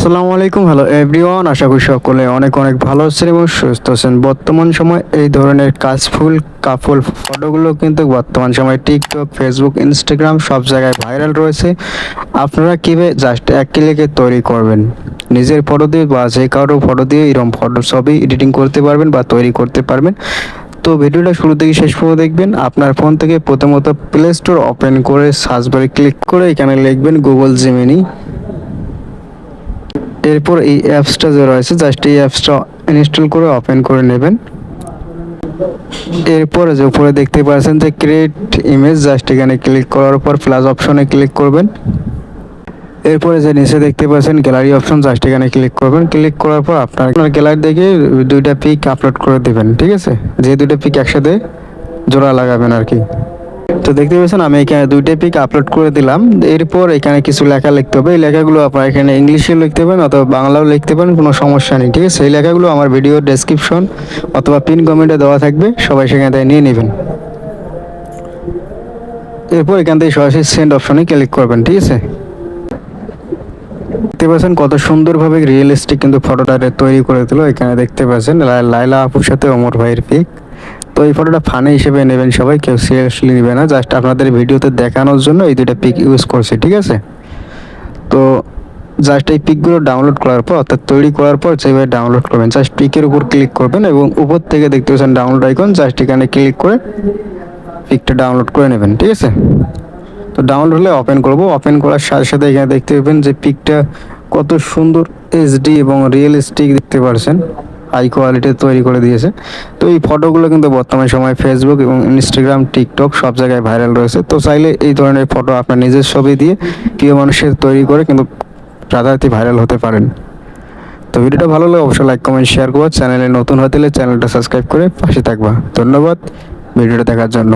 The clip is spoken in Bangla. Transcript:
আসসালামু আলাইকুম। হ্যালো এভরিওয়ান আশা করি সকলে অনেক অনেক ভালো আছেন এবং সুস্থ আছেন। বর্তমান সময় এই ধরনের কাজফুল কাফুল ফটোগুলো কিন্তু বর্তমান সময় টিকটক ফেসবুক ইনস্টাগ্রাম সব জায়গায় ভাইরাল রয়েছে। আপনারা কীভাবে জাস্ট এক ক্লিকে তৈরি করবেন? নিজের ফটো দিয়ে বা যে কারও ফটো দিয়ে এরকম ফটো ছবি এডিটিং করতে পারবেন বা তৈরি করতে পারবেন। তো ভিডিওটা শুরু থেকে শেষ পর্যন্ত দেখবেন। আপনার ফোন থেকে প্রথমত প্লে স্টোর ওপেন করে সার্চ বারে ক্লিক করে এখানে লিখবেন গুগল জিমিনি এরপর এই অ্যাপসটা যে রয়েছে জাস্ট এই অ্যাপসটা ইনস্টল করে ওপেন করে নেবেন। এরপরে যে উপরে দেখতে পাচ্ছেন যে ক্রিয়েট ইমেজ জাস্ট এখানে ক্লিক করার পর প্লাস অপশনে ক্লিক করবেন। এরপরে যে নিচে দেখতে পাচ্ছেন গ্যালারি অপশন জাস্ট এখানে ক্লিক করবেন। ক্লিক করার পর আপনার আপনার গ্যালারি দেখে দুইটা পিক আপলোড করে দেবেন, ঠিক আছে? যে দুইটা পিক একসাথে জোড়া লাগাবেন আর কি। তো দেখতে পাচ্ছেন, আমি এখানে দুইটা পিক আপলোড করে দিলাম। এরপর এখানে কিছু লেখা লিখতে হবে। এই লেখাগুলো আপনারা এখানে ইংলিশে লিখতে পারেন অথবা বাংলাও লিখতে পারেন, কোনো সমস্যা নেই, ঠিক আছে? এই লেখাগুলো আমার ভিডিও ডেসক্রিপশন অথবা পিন কমেন্টে দেওয়া থাকবে। সবাই সেখান থেকে নিয়ে নেবেন। এরপর এখান থেকে সরাসরি সেন্ড অপশনে ক্লিক করবেন, ঠিক আছে? দেখতে পাচ্ছেন, কত সুন্দরভাবে রিয়েলিস্টিক কিন্তু ফটোটা তৈরি করে দিল। এখানে দেখতে পাচ্ছেন লাইলা আপুর সাথে ওমর ভাইয়ের পিক তো এই ফটোটা ফানি হিসেবে নেবেন সবাই, কেউ সিরিয়াসলি নেবে না জাস্ট আপনাদের ভিডিওতে দেখানোর জন্য এই দুইটা পিক ইউজ করছে, ঠিক আছে? তো জাস্ট এই পিকগুলো ডাউনলোড করার পর, অর্থাৎ তৈরি করার পর যেভাবে ডাউনলোড করবেন। জাস্ট পিকের উপর ক্লিক করবেন এবং উপর থেকে দেখতে পাচ্ছেন ডাউনলোড আইকন জাস্ট এখানে ক্লিক করে পিকটা ডাউনলোড করে নেবেন, ঠিক আছে? তো ডাউনলোড হলে ওপেন করব। ওপেন করার সাথে সাথে এখানে দেখতে পাবেন যে পিকটা কত সুন্দর এইচডি এবং রিয়েলিস্টিক দেখতে পারছেন হাই কোয়ালিটির তৈরি করে দিয়েছে। তো এই ফটোগুলো কিন্তু বর্তমান সময় ফেসবুক এবং ইনস্টাগ্রাম টিকটক সব জায়গায় ভাইরাল রয়েছে। তো চাইলে এই ধরনের ফটো আপনার নিজের ছবি দিয়ে প্রিয় মানুষের তৈরি করে কিন্তু রাতারাতি ভাইরাল হতে পারেন। তো ভিডিওটা ভালো লাগলে অবশ্যই লাইক কমেন্ট শেয়ার করব চ্যানেলে নতুন হতে চ্যানেলটা সাবস্ক্রাইব করে পাশে থাকবা। ধন্যবাদ। ভিডিওটা দেখার জন্য।